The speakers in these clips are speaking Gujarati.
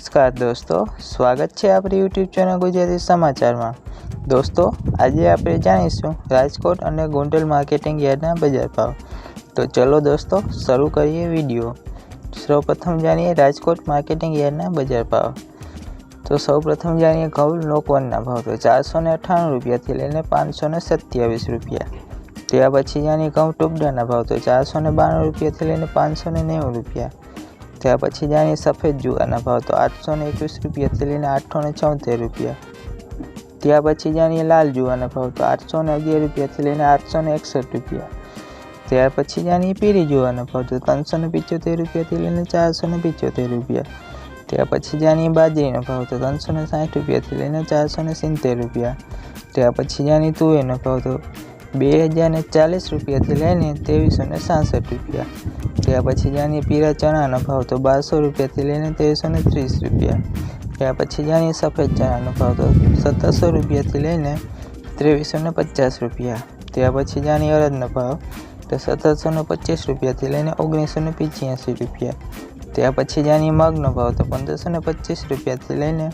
નમસ્કાર દોસ્તો, સ્વાગત છે આપણી યુટ્યુબ ચેનલ ગુજરાતી સમાચારમાં. દોસ્તો, આજે આપણે જાણીશું રાજકોટ અને ગોંડલ માર્કેટિંગ યાર્ડના બજાર ભાવ. તો ચલો દોસ્તો, શરૂ કરીએ વીડિયો. સૌપ્રથમ જાણીએ રાજકોટ માર્કેટિંગ યાર્ડના બજાર ભાવ. તો સૌપ્રથમ જાણીએ ઘઉં લોકવનના ભાવ. તો ચારસો ને અઠ્ઠાણું રૂપિયાથી લઈને પાંચસો ને સત્યાવીસ રૂપિયા. ત્યાર પછી જાણીએ ઘઉં ટુબડાના ભાવ. તો ચારસો ને બાણું રૂપિયાથી લઈને પાંચસો ને નેવું રૂપિયા. ત્યાર પછી જાણીએ સફેદ જુવારના ભાવ તો આઠસો ને એકવીસ રૂપિયાથી લઈને આઠસો ને છોતેર રૂપિયા. ત્યાર પછી જાણીએ લાલ જુવારના ભાવ તો આઠસો ને અગિયાર રૂપિયાથી લઈને આઠસો ને એકસઠ રૂપિયા. ત્યાર પછી જાણીએ પીળી જુવારના ભાવ તો ત્રણસો ને પિચોતેર રૂપિયાથી લઈને ચારસો ને પિચોતેર રૂપિયા. ત્યાર પછી જાણીએ બાજરીનો ભાવ તો ત્રણસો ને સાઠ રૂપિયાથી લઈને ચારસો ને સિત્તેર રૂપિયા. ત્યાર પછી જાણીએ તુવેરનો ભાવ તો બે હજાર ને ચાલીસ રૂપિયાથી લઈને ત્રેવીસો ને સાસઠ રૂપિયા. ત્યાર પછી જાણીએ પીળા ચણાનો ભાવ તો બારસો રૂપિયાથી લઈને તેરસો ને ત્રીસ રૂપિયા. ત્યાર પછી જાણીએ સફેદ ચણાનો ભાવ તો સત્તરસો રૂપિયાથી લઈને ત્રેવીસો ને પચાસ રૂપિયા. ત્યાર પછી જાણીએ અડદનો ભાવ તો સત્તરસો ને પચીસ રૂપિયાથી લઈને ઓગણીસો ને પંચ્યાસી રૂપિયા. ત્યાર પછી જાણીએ મગનો ભાવ તો પંદરસો ને પચીસ રૂપિયાથી લઈને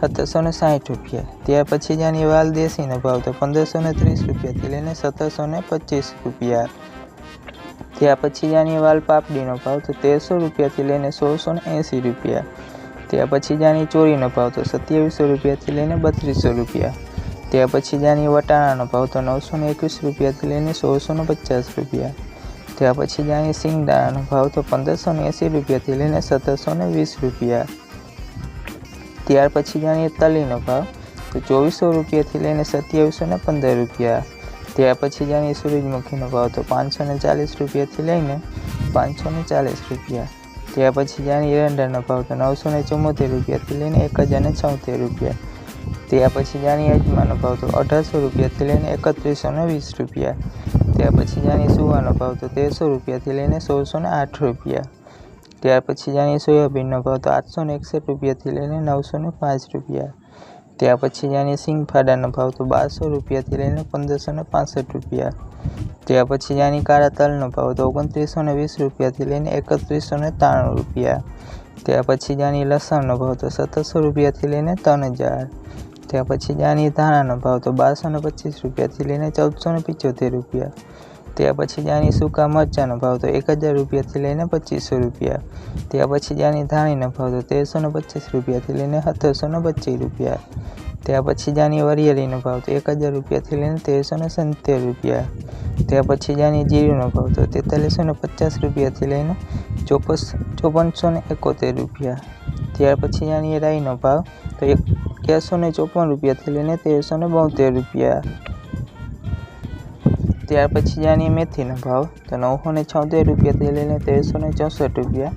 સત્તરસો ને સાઠ રૂપિયા. ત્યાર પછી જાણીએ વાલ દેશીનો ભાવ તો પંદરસો ને ત્રીસ રૂપિયાથી લઈને સત્તરસો ને પચીસ રૂપિયા. ત્યાર પછી જાણીએ વાલ પાપડીનો ભાવ તો તેરસો રૂપિયાથી લઈને સોળસો ને એંસી રૂપિયા. ત્યાર પછી જાણીએ ચોરીનો ભાવ તો સત્યાવીસો રૂપિયાથી લઈને બત્રીસો રૂપિયા. ત્યાર પછી જાણીએ વટાણાનો ભાવ તો નવસો ને એકવીસ રૂપિયાથી લઈને સોળસો ને પચાસ રૂપિયા. ત્યાર પછી જાણીએ સિંગદાણાનો ભાવ તો પંદરસો ને એંસી રૂપિયાથી લઈને સત્તરસો ને વીસ રૂપિયા. ત્યાર પછી જાણીએ તલીનો ભાવ તો ચોવીસો રૂપિયાથી લઈને સત્યાવીસો ને પંદર રૂપિયા. ત્યાર પછી જાણીએ સૂરજમુખીનો ભાવ તો પાંચસો ને ચાલીસ રૂપિયાથી લઈને પાંચસો ને ચાલીસ રૂપિયા. ત્યાર પછી જાણીએ એરંડાનો ભાવ તો નવસો ને ચુમ્મોતેર રૂપિયાથી લઈને એક હજાર ને છોતેર રૂપિયા. ત્યાર પછી જાણીએ અજમાનો ભાવ તો અઢારસો રૂપિયાથી લઈને એકત્રીસો ને વીસ રૂપિયા. ત્યાર પછી જાણીએ સુવાનો ભાવ તો તેરસો રૂપિયાથી લઈને સોળસો ને આઠ રૂપિયા. ત્યાર પછી જાણીએ સોયાબીનનો ભાવ તો આઠસો ને એકસઠ રૂપિયાથી લઈને નવસો ને પાંચ રૂપિયા. ત્યાર પછી જાણીએ સિંગફાડાનો ભાવ તો બારસો રૂપિયાથી લઈને પંદરસો ને પાસઠ રૂપિયા. ત્યાર પછી જાણીએ કાળા તલનો ભાવ તો ઓગણત્રીસો ને વીસ રૂપિયાથી લઈને એકત્રીસો ને ત્રાણું રૂપિયા. ત્યાર પછી જાણીએ લસણનો ભાવ તો સત્તરસો રૂપિયાથી લઈને ત્રણ હજાર. ત્યાર પછી જાણીએ ધાણાનો ભાવ તો બારસો ને પચીસ રૂપિયાથી લઈને ચૌદસો ને પિચોતેર રૂપિયા. ત્યાર પછી જાણીએ સૂકા મરચાંનો ભાવ તો એક હજાર રૂપિયાથી લઈને પચીસો રૂપિયા. ત્યાર પછી જાણીએ ધાણીનો ભાવ તો તેરસો ને પચીસ રૂપિયાથી લઈને સત્તરસો ને પચીસ રૂપિયા. ત્યાર પછી જાણીએ વરિયાળીનો ભાવ તો એક હજાર રૂપિયાથી લઈને તેરસો ને સિત્તેર રૂપિયા. ત્યાર પછી જાણીએ જીરુંનો ભાવ તો તેતાલીસો ને પચાસ રૂપિયાથી લઈને ચોપસ ચોપનસો ને એકોતેર રૂપિયા. ત્યાર પછી જાણીએ રાઈનો ભાવ તો એક્યાસો ને ચોપન રૂપિયાથી લઈને તેરસો ને બોતેર રૂપિયા. ત્યાર પછી જાણીએ મેથીનો ભાવ. તો નવસો ને છોતેર રૂપિયાથી લઈને તેરસો ને ચોસઠ રૂપિયા.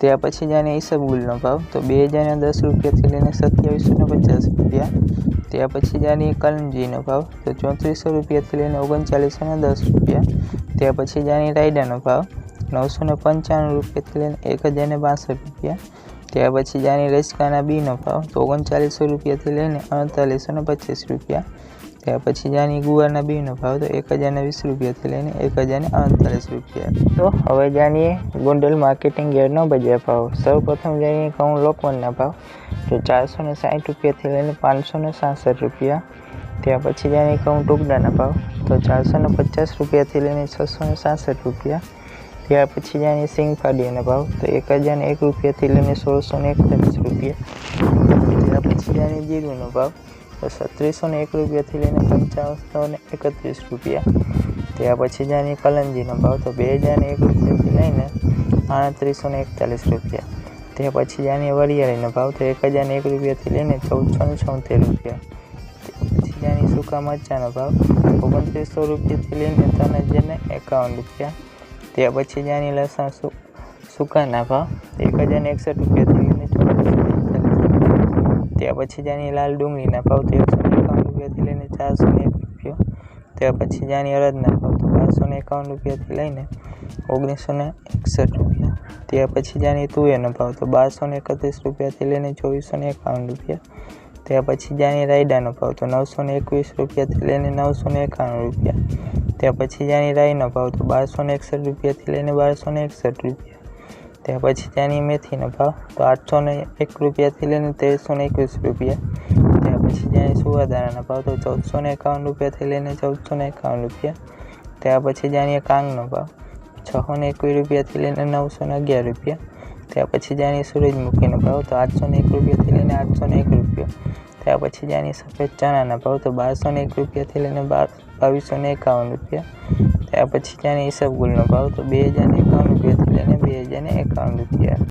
ત્યાર પછી જાણીએ ઈસબગુલનો ભાવ. તો બે હજાર ને દસ રૂપિયાથી લઈને સત્યાવીસો ને પચાસ રૂપિયા. ત્યાર પછી જાણીએ કલમજીનો ભાવ. તો ચોત્રીસો રૂપિયાથી લઈને ઓગણચાલીસો ને દસ રૂપિયા. ત્યાર પછી જાણીએ રાયડાનો ભાવ. નવસો ને પંચાણું રૂપિયાથી લઈને એક હજાર ને બાસઠ રૂપિયા. ત્યાર પછી જાણીએ રચકાના બીનો ભાવ. તો ઓગણચાલીસો રૂપિયાથી લઈને અડતાલીસો ને પચીસ રૂપિયા. ત્યાર પછી જાણીએ ગુવારના બીનો ભાવ તો એક હજારને વીસ રૂપિયાથી લઈને એક હજારને અડતાલીસ રૂપિયા. તો હવે જાણીએ ગોંડલ માર્કેટિંગ યાર્ડનો બજાર ભાવ. સૌ પ્રથમ જાણીએ ઘઉં લોકવનના ભાવ, તો ચારસો ને સાઠ રૂપિયાથી લઈને પાંચસો ને સાસઠ રૂપિયા. ત્યાર પછી જાણીએ ઘઉં ટુકડાના ભાવ, તો ચારસો ને પચાસ રૂપિયાથી લઈને છસો ને સાસઠ રૂપિયા. ત્યાર પછી જાણીએ સિંગફાડીયાના ભાવ, તો એક હજારને એક રૂપિયાથી લઈને સોળસો ને એકતાલીસ રૂપિયા. ત્યાર પછી જાણીએ જીરુંનો ભાવ સત્રીસો ને એક રૂપિયાથી લઈને પંચાવનસો ને એકત્રીસ રૂપિયા. ત્યાર પછી જાણીએ કલંજીનો ભાવ, તો બે હજાર ને એક રૂપિયાથી લઈને આડત્રીસો ને એકતાલીસ રૂપિયા. ત્યાં પછી જાણીએ વરિયાળીનો ભાવ, તો એક હજાર ને એક રૂપિયાથી લઈને ચૌદસો ને છોતેર રૂપિયા. પછી જાણીએ સૂકા મરચાંનો ભાવ, ઓગણત્રીસો રૂપિયાથી લઈને ત્રણ હજાર ને એકાવન રૂપિયા. ત્યાર પછી જાણીએ લસણ સૂકાના ભાવ એક હજાર ને એકસઠ રૂપિયાથી ત્યાર પછી જાણીએ લાલ ડુંગળીના ભાવ તો એકસો એકાવન રૂપિયાથી લઈને ચારસો એક રૂપિયો. ત્યાર પછી જાણીએ અડદના ભાવ તો બારસો એકાવન રૂપિયાથી લઈને ઓગણીસો ને એકસઠ રૂપિયા. ત્યાર પછી જાણીએ તુવેરનો ભાવ તો બારસો ને એકત્રીસ રૂપિયાથી લઈને ચોવીસો ને એકાવન રૂપિયા. ત્યાર પછી જાણીએ રાયડાનો ભાવ તો નવસો ને એકવીસ રૂપિયાથી લઈને નવસો ને એકાણું રૂપિયા. ત્યાર પછી જાણીએ રાઈનો ભાવ તો બારસો ને એકસઠ રૂપિયાથી લઈને બારસો ને એકસઠ રૂપિયા. ત્યાર પછી ત્યાંની મેથીનો ભાવ તો આઠસો ને એક રૂપિયાથી લઈને તેરસો ને એકવીસ રૂપિયા. ત્યાર પછી જ્યાં સુવાદાણાના ભાવ તો ચૌદસો ને એકાવન રૂપિયાથી લઈને ચૌદસો ને એકાવન રૂપિયા. ત્યાર પછી જાણીએ કાંગનો ભાવ છસો ને એકવીસ રૂપિયાથી લઈને નવસો ને અગિયાર રૂપિયા. ત્યાર પછી જાણીએ સૂરજમુખીનો ભાવ તો આઠસો ને એક રૂપિયાથી લઈને આઠસો ને એક રૂપિયા. ત્યાર પછી જાણીએ સફેદ ચણાના ભાવ તો બારસો ને એક રૂપિયાથી લઈને બાર, બાવીસો ને એકાવન રૂપિયા. ત્યાર પછી ત્યાંની ઈસબગુલનો ભાવ તો બે હજાર એકાવન રૂપિયાથી લઈને બે હજાર એકાવન રૂપિયા.